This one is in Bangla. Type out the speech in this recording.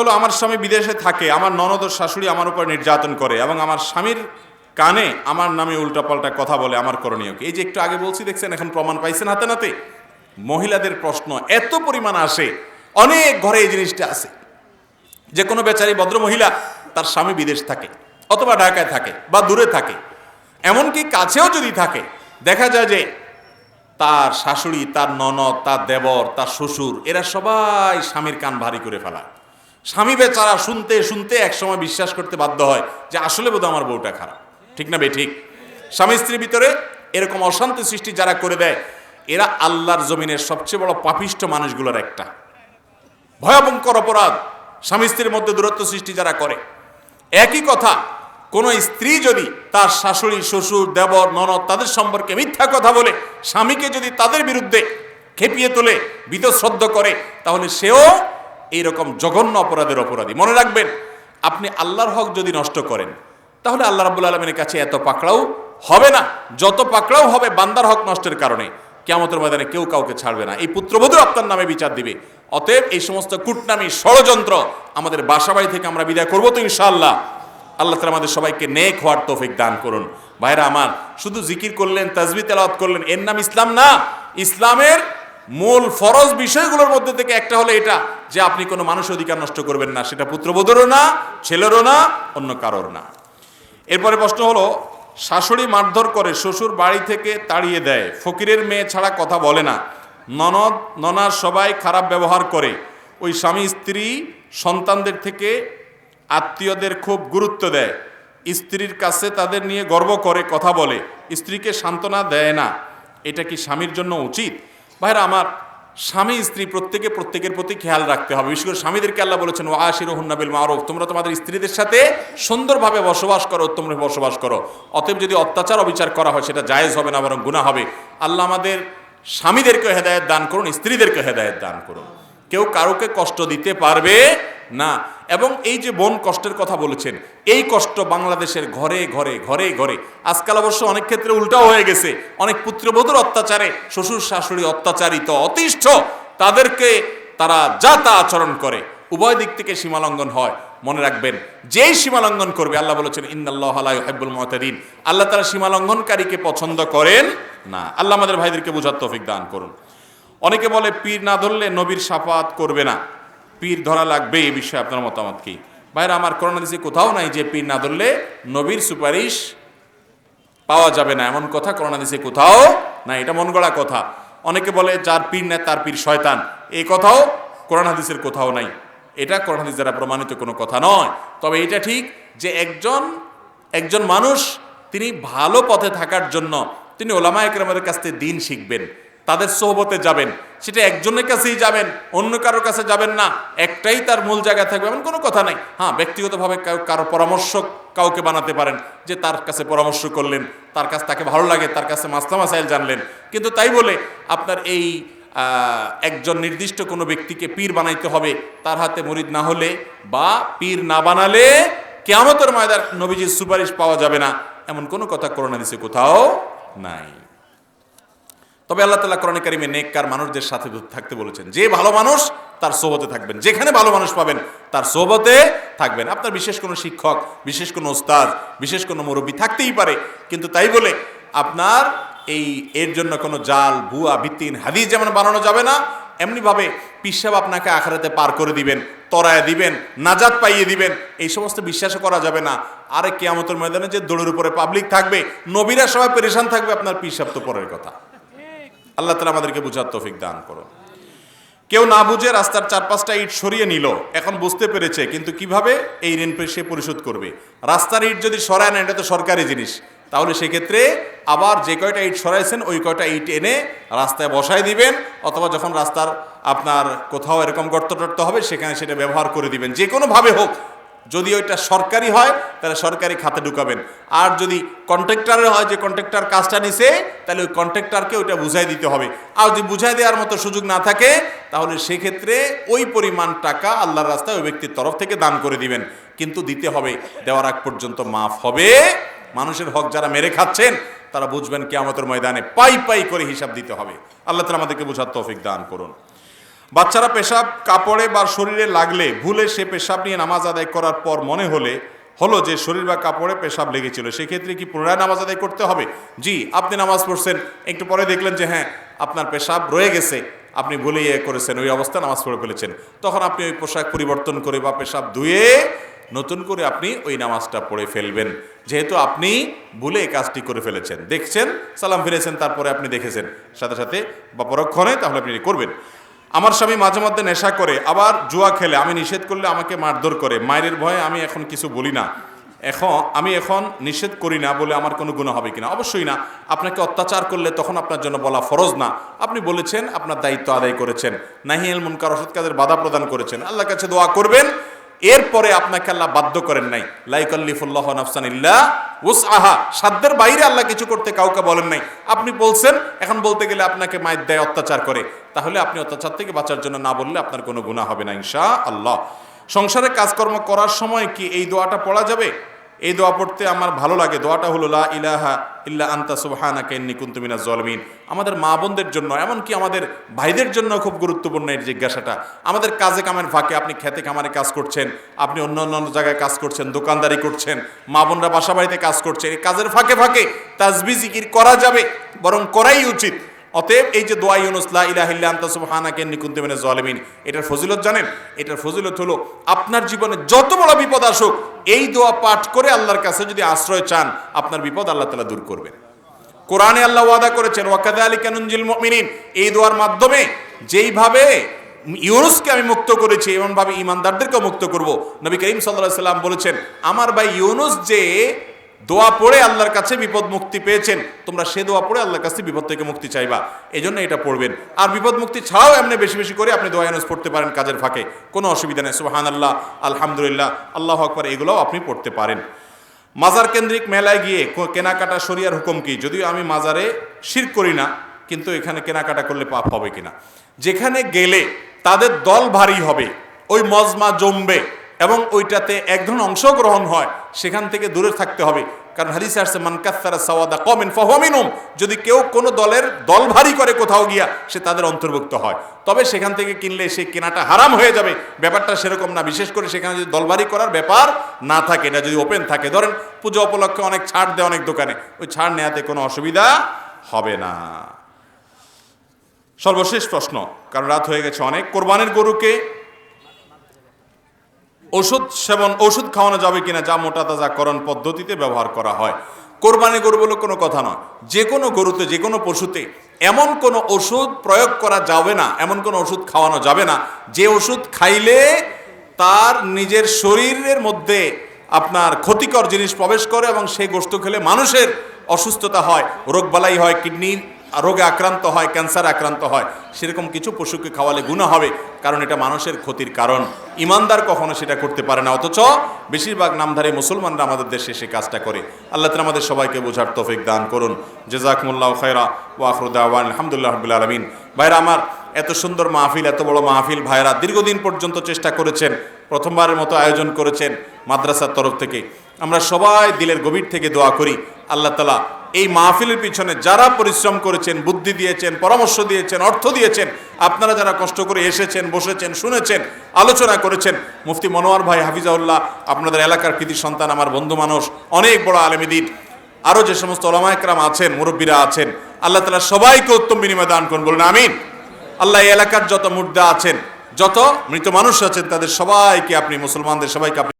হলো আমার স্বামী বিদেশে থাকে, আমার ননদ ও শাশুড়ি আমার উপর নির্যাতন করে এবং আমার স্বামীর কানে আমার নামে উল্টাপাল্টা কথা বলে আমার করণীয় কি? এই যে একটু আগে বলছি, দেখছেন? এখন প্রমাণ পাইছেন হাতে নাতে? মহিলাদের প্রশ্ন, এত পরিমাণ আসে, অনেক ঘরে এই জিনিসটা আছে। যে কোনো বেচারি ভদ্র মহিলা তার স্বামী বিদেশ থাকে, অথবা ঢাকায় থাকে বা দূরে থাকে, এমনকি কাছেও যদি থাকে, দেখা যায় যে তার শাশুড়ি, তার ননদ, তার দেবর, তার শ্বশুর, এরা সবাই স্বামীর কান ভারী করে ফেলা স্বামী বেচারা শুনতে শুনতে একসময় বিশ্বাস করতে বাধ্য হয় যে আসলে বোধহয় আমার বউটা খারাপ। ঠিক না বে, ঠিক? স্বামী স্ত্রীর ভিতরে এরকম অশান্তি সৃষ্টি যারা করে দেয়, এরা আল্লাহর জমিনের সবচেয়ে বড় পাপিষ্ট মানুষগুলোর একটা। ভয়াবঙ্কর অপরাধ স্বামী স্ত্রীর মধ্যে দূরত্ব সৃষ্টি যারা করে। একই কথা, কোনো স্ত্রী যদি তার শাশুড়ি, শ্বশুর, দেবর, ননদ তাদের সম্পর্কে মিথ্যা কথা বলে, স্বামীকে যদি তাদের বিরুদ্ধে খেপিয়ে তোলে, বীতশ্রদ্ধ করে, তাহলে সেও এইরকম জঘন্য অপরাধের অপরাধী। মনে রাখবেন, আপনি আল্লাহর হক যদি নষ্ট করেন, তাহলে আল্লাহ রাবুল আলমের কাছে এত পাকড়াও হবে না। যত পাকড়াও হবে, বান্দার হক নষ্টের কারণে কেমতের ময়দানে কেউ কাউকে ছাড়বে না। এই পুত্রবধূ আপনার নামে বিচার দিবে। অতএব এই সমস্ত কুটনামি ষড়যন্ত্র আমাদের বাসাবাড়ি থেকে আমরা বিদায় করব তো ইনশাআল্লাহ। আল্লাহ তালা আমাদের সবাইকে নেক হওয়ার তৌফিক দান করুন। ভাইরা আমার, শুধু জিকির করলেন তাজবি তেলাওয়াত করলেন, এর নাম ইসলাম না, ইসলামের মূল ফরজ বিষয়গুলোর মধ্যে থেকে একটা হলো এটা, যে আপনি কোনো মানুষ অধিকার নষ্ট করবেন না। সেটা পুত্রবধূরও না, ছেলেরও না, অন্য কারোর না। এরপরে প্রশ্ন হলো, শাশুড়ি মারধর করে শ্বশুর বাড়ি থেকে তাড়িয়ে দেয়। ফকিরের মেয়ে ছাড়া কথা বলে না। ননদ ননার সবাই খারাপ ব্যবহার করে। ওই স্বামী স্ত্রী সন্তানদের থেকে আত্মীয়দের খুব গুরুত্ব দেয়। স্ত্রীর কাছে তাদের নিয়ে গর্ব করে, কথা বলে। স্ত্রীকে সান্ত্বনা দেয় না। এটা কি স্বামীর জন্য উচিত? ভাইরা, আমার স্বামী, স্ত্রী প্রত্যেকে প্রত্যেকের প্রতি খেয়াল রাখতে হবে। বিশেষ করে স্বামীদেরকে আল্লাহ বলেছেন ও আশির হুন্নাবিল মারুফ তোমরা তোমাদের স্ত্রীদের সাথে সুন্দরভাবে বসবাস করো, উত্তমভাবে বসবাস করো। অতএব যদি অত্যাচার, অবিচার করা হয়, সেটা জায়েজ হবে না, বরং গুণা হবে। আল্লাহ আমাদের স্বামীদেরকে হেদায়ত দান করুন স্ত্রীদেরকে হেদায়ত দান করুন। কেউ কারোকে কষ্ট দিতে পারবে না। এবং এই যে বোন কষ্টের কথা বলেছেন, এই কষ্ট বাংলাদেশের ঘরে ঘরে ঘরে ঘরে। আজকাল অবশ্য অনেক ক্ষেত্রে উল্টাও হয়ে গেছে। অনেক পুত্রবধূর অত্যাচারে, শ্বশুর শাশুড়ি অত্যাচারিত, অতিষ্ঠ, তাদেরকে তারা যা তা আচরণ করে। উভয় দিক থেকে সীমালঙ্ঘন হয়। মনে রাখবেন, যেই সীমালঙ্ঘন করবে, আল্লাহ বলেছেন ইন্দাল্লাহ হাব্বুল মহতারিন আল্লাহ তারা সীমালঙ্ঘনকারীকে পছন্দ করেন না। আল্লাহ আমাদের ভাইদেরকে বোঝার তৌফিক দান করুন। অনেকে বলে, পীর না ধরলে নবীর সাফাত করবে না। পীর ধরা লাগবে এই বিষয়ে আপনার মতামত কি? ভাইরা, আমার করোনা দিছে কোথাও নাই যে পীর না ধরলে নবীর সুপারিশ পাওয়া যাবে না। এমন কথা করোনা দিছে কোথাও না এটা মন গড়া কথা। অনেকে বলে, যার পীর নেয় তার পীর শয়তান। এই কথাও কোরআন হাদিসের কোথাও নাই। এটা কোরআন হাদিস দ্বারা প্রমাণিত কোনো কথা নয়। তবে এটা ঠিক যে একজন একজন মানুষ, তিনি ভালো পথে থাকার জন্য তিনি ওলামা একরামের কাছ থেকে দিন শিখবেন। তাদের সোহবতে যাবেন। সেটা একজনের কাছেই যাবেন, অন্য কারোর কাছে যাবেন না। একটাই তার মূল জায়গায় থাকবে, এমন কোনো কথা নাই। হ্যাঁ ব্যক্তিগতভাবে কারো- কারও পরামর্শ কাউকে বানাতে পারেন যে তার কাছে পরামর্শ করলেন, তার কাছে তাকে ভালো লাগে, তার কাছে মাস্তা মাসাইল জানলেন। কিন্তু তাই বলে আপনার এই একজন নির্দিষ্ট কোনো ব্যক্তিকে পীর বানাইতে হবে, তার হাতে মরিদ না হলে বা পীর না বানালে কেয়ামতের ময়দার নবীজির সুপারিশ পাওয়া যাবে না। এমন কোনো কথা করোনা দিছে কোথাও নাই। তবে আল্লাহ তালা কোরআন কারিমে নেককার মানুষদের সাথে থাকতে বলেছেন, যে ভালো মানুষ তার সোহবতে থাকবেন, যেখানে ভালো মানুষ পাবেন তার সোহবতে থাকবেন। আপনার বিশেষ কোনো শিক্ষক, বিশেষ কোনো ওস্তাদ, বিশেষ কোনো মুরব্বী থাকতেই পারে, কিন্তু তাই বলে আপনার এই এর জন্য কোনো জাল, ভুয়া, ভিত্তিহীন হাদিস যেমন বানানো যাবে না, এমনিভাবে পিসাব আপনাকে আখারাতে পার করে দিবেন, তরায় দিবেন, নাজাত পাইয়ে দিবেন, এই সমস্ত বিশ্বাসও করা যাবে না। আরে কেয়ামতের ময়দানে যে দৌড়ের উপরে পাবলিক থাকবে, নবীরা সবাই পেরেশান থাকবে আপনার পিসাব তো পরের কথা। আল্লাহ তালা আমাদেরকে বুঝার তৌফিক দান করো কেউ না বুঝে রাস্তার চার পাঁচটা ইট সরিয়ে নিল, এখন বুঝতে পেরেছে, কিন্তু কীভাবে এই ঋণ সে পরিশোধ করবে? রাস্তার ইট যদি সরায় না এটা তো সরকারি জিনিস। তাহলে সেক্ষেত্রে আবার যে কয়টা ইট সরাইছেন, ওই কয়টা ইট এনে রাস্তায় বসায় দিবেন, অথবা যখন রাস্তার আপনার কোথাও এরকম গর্ত টর্ত হবে, সেখানে সেটা ব্যবহার করে দিবেন। যে কোনোভাবে হোক যদি ওইটা সরকারি হয়, তাহলে সরকারি খাতে ঢুকাবেন। আর যদি কন্ট্রাক্টরের হয়, যে কন্ট্রাক্টর কাজটা নিছে, তাহলে ওই কন্ট্রাক্টরকে ওইটা বুঝাই দিতে হবে। আর যদি বুঝাই দেওয়ার মতো সুযোগ না থাকে, তাহলে সেক্ষেত্রে ওই পরিমাণ টাকা আল্লাহর রাস্তায় ওই ব্যক্তির তরফ থেকে দান করে দিবেন। কিন্তু দিতে হবে, দেওয়ার আগ পর্যন্ত মাফ হবে। মানুষের হক যারা মেরে খাচ্ছেন, তারা বুঝবেন কেয়ামতের ময়দানে পাই পাই করে হিসাব দিতে হবে। আল্লাহ তালা আমাদেরকে বোঝার তৌফিক দান করুন। বাচ্চারা পেশাব কাপড়ে বা শরীরে লাগলে ভুলে সে পেশাব নিয়ে নামাজ আদায় করার পর মনে হলে, হলো যে শরীর বা কাপড়ে পেশাব লেগেছিল, সেক্ষেত্রে কি পুনরায় নামাজ আদায় করতে হবে? জি, আপনি নামাজ পড়ছেন, একটু পরে দেখলেন যে হ্যাঁ আপনার পেশাব রয়ে গেছে, আপনি ভুলে ইয়ে করেছেন, ওই অবস্থা নামাজ পড়ে ফেলেছেন। তখন আপনি ওই পোশাক পরিবর্তন করে বা পেশাব ধুয়ে নতুন করে আপনি ওই নামাজটা পড়ে ফেলবেন। যেহেতু আপনি ভুলে এই কাজটি করে ফেলেছেন। দেখছেন, সালাম ফিরেছেন, তারপরে আপনি দেখেছেন। সাথে সাথে বা পরক্ষণে তাহলে আপনি করবেন। আমার স্বামী মাঝে মধ্যে নেশা করে, আবার জুয়া খেলে, আমি নিষেধ করলে আমাকে মারধর করে। মায়ের ভয়ে আমি এখন কিছু বলি না। এখন, আমি এখন নিষেধ করি না বলে আমার কোনো গুণ হবে কিনা? অবশ্যই না। আপনাকে অত্যাচার করলে তখন আপনার জন্য বলা ফরজ না। আপনি বলেছেন, আপনার দায়িত্ব আদায় করেছেন। নাহিয়াল মুনকার, অসৎ কাজের বাধা প্রদান করেছেন। আল্লাহর কাছে দোয়া করবেন। এরপরে আপনাকে আল্লাহ বাধ্য করেন নাই। লাইকাল্লিফুল্লাহ নাফসানিল্লাহ উস আহা সাধ্যের বাইরে আল্লাহ কিছু করতে কাউকে বলেন নাই। আপনি বলছেন, এখন বলতে গেলে আপনাকে মায়ের দেয় অত্যাচার করে। তাহলে আপনি অত্যাচার থেকে বাঁচার জন্য না বললে আপনার কোনো গুণা হবে না ইনশা আল্লাহ সংসারে কাজকর্ম করার সময় কি এই দোয়াটা পড়া যাবে? এই দোয়া পড়তে আমার ভালো লাগে। দোয়াটা হলো, লা ইলাহা ইল্লা আন্তা সুবহানাকা ইন্নী কুনতু মিনাজ জালিমিন। আমাদের মা বোনদের জন্য, এমনকি আমাদের ভাইদের জন্য খুব গুরুত্বপূর্ণ এই জিজ্ঞাসাটা। আমাদের কাজে কামের ফাঁকে আপনি খেতে কামারে কাজ করছেন, আপনি অন্য অন্য জায়গায় কাজ করছেন, দোকানদারি করছেন, মা বোনরা বাসা বাড়িতে কাজ করছেন, এই কাজের ফাঁকে ফাঁকে তাজবি জিকির করা যাবে, বরং করাই উচিত। অতএব এই যে দোয়া ইউনুস, লা ইলাহা ইল্লা আনতা সুবহানাকা, ইন্নী কুনতু মিনাজ জালিমিন, এটার ফজিলত জানেন? এটার ফজিলত হলো আপনার জীবনে যত বড় বিপদ আসুক, এই দোয়া পাঠ করে আল্লাহর কাছে যদি আশ্রয় চান, আপনার বিপদ আল্লাহ তাআলা দূর করবেন। কোরআনে আল্লাহ ওয়াদা করেছেন ওয়াকাদালিকা নুনজিল মুমিনিন, এই দোয়ার মাধ্যমে যেইভাবে ইউনুসকে আমি মুক্ত করেছি, এমনভাবে ইমানদারদেরকেও মুক্ত করব। নবী করিম সাল্লাল্লাহু সাল্লাম বলেছেন, আমার ভাই ইউনুস যে দোয়া পড়ে আল্লাহর কাছে বিপদ মুক্তি পেয়েছেন। তোমরা সে দোয়া পড়ে আল্লাহর কাছে বিপদ থেকে মুক্তি চাইবা। এই জন্য এটা পড়বেন। আর বিপদ মুক্তি ছাড়াও এমনি বেশি বেশি করে আপনি দোয়া ইউনুস পড়তে পারেন কাজের ফাঁকে। কোনো অসুবিধা নেই। সুহান আল্লাহ আলহামদুলিল্লাহ, আল্লাহ আকবর, এগুলোও আপনি পড়তে পারেন। মাজার কেন্দ্রিক মেলায় গিয়ে কেনাকাটা শরিয়ার হুকুম কি? যদিও আমি মাজারে শির করি না, কিন্তু এখানে কেনাকাটা করলে পাপ হবে কিনা? যেখানে গেলে তাদের দল ভারী হবে, ওই মজমা জমবে এবং ওইটাতে এক ধরনের অংশগ্রহণ হয়। সেখান থেকে দূরে থাকতে হবে। কারণ হাদিস আসছে মানকাত্তারা সাওয়াদা কমেন ফহমিনুম যদি কেউ কোনো দলের দল ভারী করে কোথাও গিয়া সে তাদের অন্তর্ভুক্ত হয়। তবে সেখান থেকে কিনলে সে কেনাটা হারাম হয়ে যাবে। ব্যাপারটা সেরকম না। বিশেষ করে সেখানে যদি দলবারি করার ব্যাপার না থাকে এটা যদি ওপেন থাকে। ধরেন, পুজো উপলক্ষে অনেক ছাড় দেয় অনেক দোকানে। ওই ছাড় নেওয়াতে কোনো অসুবিধা হবে না। সর্বশেষ প্রশ্ন, কারণ রাত হয়ে গেছে অনেক। কোরবানির গরুকে ওষুধ সেবন, ওষুধ খাওয়ানো যাবে কিনা যা মোটা তাজাকরণ পদ্ধতিতে ব্যবহার করা হয়। কোরবানি গরু বলে কোনো কথা নয়। যে কোনো গরুতে, যে কোনো পশুতে এমন কোনো ওষুধ প্রয়োগ করা যাবে না, এমন কোনো ওষুধ খাওয়ানো যাবে না। যে ওষুধ খাইলে তার নিজের শরীরের মধ্যে আপনার ক্ষতিকর জিনিস প্রবেশ করে এবং সেই গোস্ত খেলে মানুষের অসুস্থতা হয়, রোগবালাই হয় কিডনির রোগে আক্রান্ত হয় ক্যান্সার আক্রান্ত হয়, সেরকম কিছু পশুকে খাওয়ালে গুণা হবে, কারণ এটা মানুষের ক্ষতির কারণ। ইমানদার কখনো সেটা করতে পারে না, অথচ বেশিরভাগ নামধারী মুসলমানরা আমাদের দেশে সে কাজটা করে। আল্লাহ তালা আমাদের সবাইকে বোঝার তৌফিক দান করুন। জেজাকমুল্লাহ খায়রা ওয়াফরুদ্দাওয়ান আলহামদুলিল্লাহ রবিল আলমিন। ভাইরা আমার, এত সুন্দর মাহফিল, এত বড় মাহফিল ভাইরা দীর্ঘদিন পর্যন্ত চেষ্টা করেছেন, প্রথমবারের মতো আয়োজন করেছেন মাদ্রাসার তরফ থেকে। আমরা সবাই দিলের গভীর থেকে দোয়া করি, আল্লাহ তালা এই মাহফিলের পিছনে যারা পরিশ্রম করেছেন, বুদ্ধি দিয়েছেন, পরামর্শ দিয়েছেন, অর্থ দিয়েছেন, আপনারা যারা কষ্ট করে এসেছেন, বসেছেন, শুনেছেন, আলোচনা করেছেন, মুফতি মনোয়ার ভাই হাফিজাউল্লাহ, আপনাদের এলাকার কৃতি সন্তান, আমার বন্ধু মানুষ, অনেক বড় আলেমিদিন আরও যে সমস্ত ওলামায়করাম আছেন, মুরব্বীরা আছেন, আল্লাহ তালা সবাইকে উত্তম বিনিময় দান করুন, বলুন আমিন। আল্লাহ এই এলাকার যত মুর্দা আছেন, যত মৃত মানুষ আছেন, তাদের সবাইকে আপনি মুসলমানদের সবাইকে আপনি